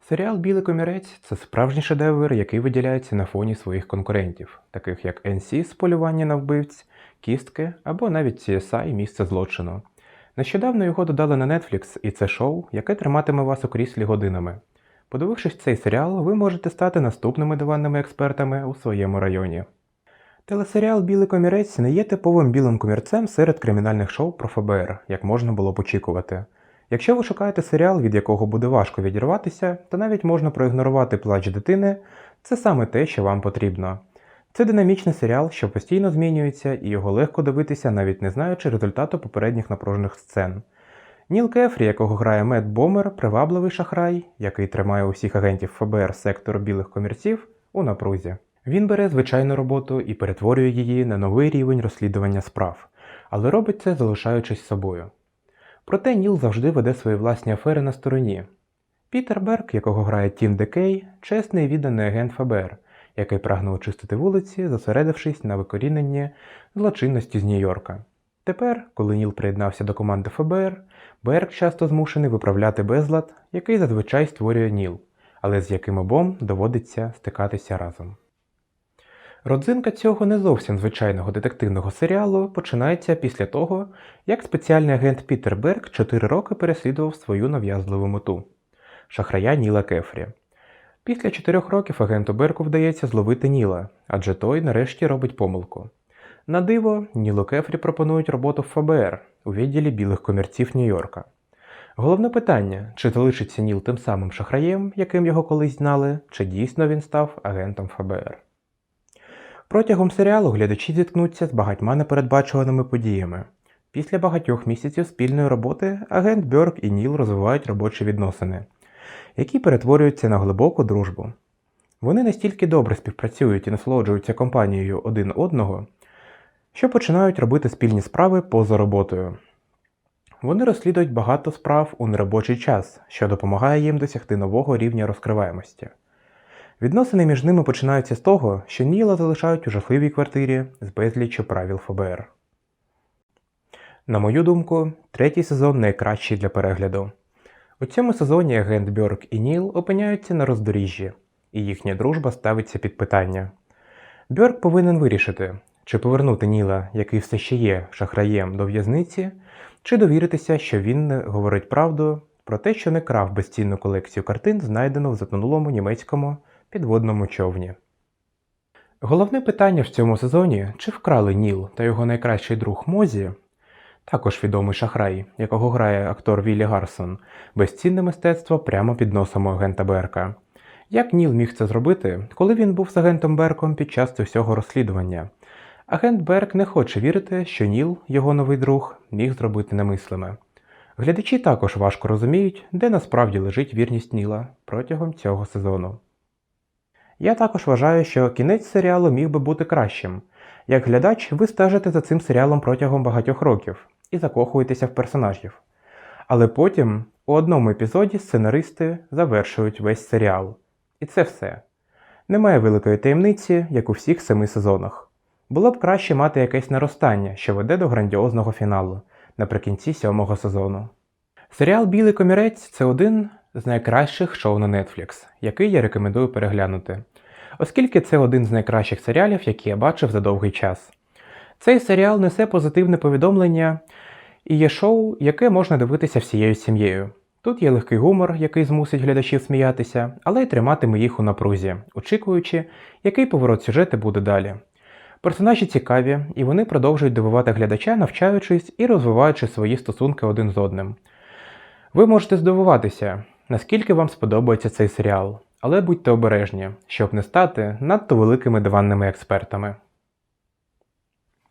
Серіал Білий комірець це справжній шедевр, який виділяється на фоні своїх конкурентів, таких як NC з полювання на вбивць, кістки або навіть CSI місце злочину. Нещодавно його додали на Netflix, і це шоу, яке триматиме вас у кріслі годинами. Подивившись цей серіал, ви можете стати наступними диванними експертами у своєму районі. Телесеріал Білий комірець не є типовим білим комірцем серед кримінальних шоу про ФБР, як можна було б очікувати. Якщо ви шукаєте серіал, від якого буде важко відірватися, та навіть можна проігнорувати плач дитини, це саме те, що вам потрібно. Це динамічний серіал, що постійно змінюється, і його легко дивитися, навіть не знаючи результату попередніх напружених сцен. Ніл Кефрі, якого грає Мед Бомер, привабливий шахрай, який тримає усіх агентів ФБР сектор білих комірців у напрузі. Він бере звичайну роботу і перетворює її на новий рівень розслідування справ, але робить це залишаючись собою. Проте Ніл завжди веде свої власні афери на стороні. Пітер Берг, якого грає Тім Декей, чесний і відданий агент ФБР, який прагнув очистити вулиці, зосередившись на викоріненні злочинності з Нью-Йорка. Тепер, коли Ніл приєднався до команди ФБР, Берг часто змушений виправляти безлад, який зазвичай створює Ніл, але з яким обом доводиться стикатися разом. Родзинка цього не зовсім звичайного детективного серіалу починається після того, як спеціальний агент Пітер Берг 4 роки переслідував свою нав'язливу мету шахрая Ніла Кефрі. Після 4 років агенту Берку вдається зловити Ніла, адже той нарешті робить помилку. На диво, Нілу Кефрі пропонують роботу в ФБР у відділі білих комірців Нью-Йорка. Головне питання, чи залишиться Ніл тим самим шахраєм, яким його колись знали, чи дійсно він став агентом ФБР. Протягом серіалу глядачі зіткнуться з багатьма непередбачуваними подіями. Після багатьох місяців спільної роботи агент Бьорк і Ніл розвивають робочі відносини, які перетворюються на глибоку дружбу. Вони настільки добре співпрацюють і насолоджуються компанією один одного, що починають робити спільні справи поза роботою. Вони розслідують багато справ у неробочий час, що допомагає їм досягти нового рівня розкриваємості. Відносини між ними починаються з того, що Ніла залишають у жахливій квартирі з безліччю правил ФБР. На мою думку, третій сезон найкращий для перегляду. У цьому сезоні агент Бьорк і Ніл опиняються на роздоріжжі, і їхня дружба ставиться під питання. Бьорк повинен вирішити, чи повернути Ніла, який все ще є шахраєм до в'язниці, чи довіритися, що він не говорить правду про те, що не крав безцінну колекцію картин, знайдену в затонулому німецькому підводному човні. Головне питання в цьому сезоні чи вкрали Ніл та його найкращий друг Мозі, також відомий шахрай, якого грає актор Віллі Гарсон, безцінне мистецтво прямо під носом агента Берка. Як Ніл міг це зробити, коли він був з агентом Берком під час усього розслідування? Агент Берк не хоче вірити, що Ніл, його новий друг, міг зробити немислиме. Глядачі також важко розуміють, де насправді лежить вірність Ніла протягом цього сезону. Я також вважаю, що кінець серіалу міг би бути кращим. Як глядач, ви стежите за цим серіалом протягом багатьох років і закохуєтеся в персонажів. Але потім у одному епізоді сценаристи завершують весь серіал. І це все. Немає великої таємниці, як у всіх семи сезонах. Було б краще мати якесь наростання, що веде до грандіозного фіналу наприкінці сьомого сезону. Серіал Білий комірець це один з найкращих шоу на Netflix, який я рекомендую переглянути, оскільки це один з найкращих серіалів, які я бачив за довгий час. Цей серіал несе позитивне повідомлення і є шоу, яке можна дивитися всією сім'єю. Тут є легкий гумор, який змусить глядачів сміятися, але й триматиме їх у напрузі, очікуючи, який поворот сюжету буде далі. Персонажі цікаві, і вони продовжують дивувати глядача, навчаючись і розвиваючи свої стосунки один з одним. Ви можете здивуватися, наскільки вам сподобається цей серіал, але будьте обережні, щоб не стати надто великими диванними експертами.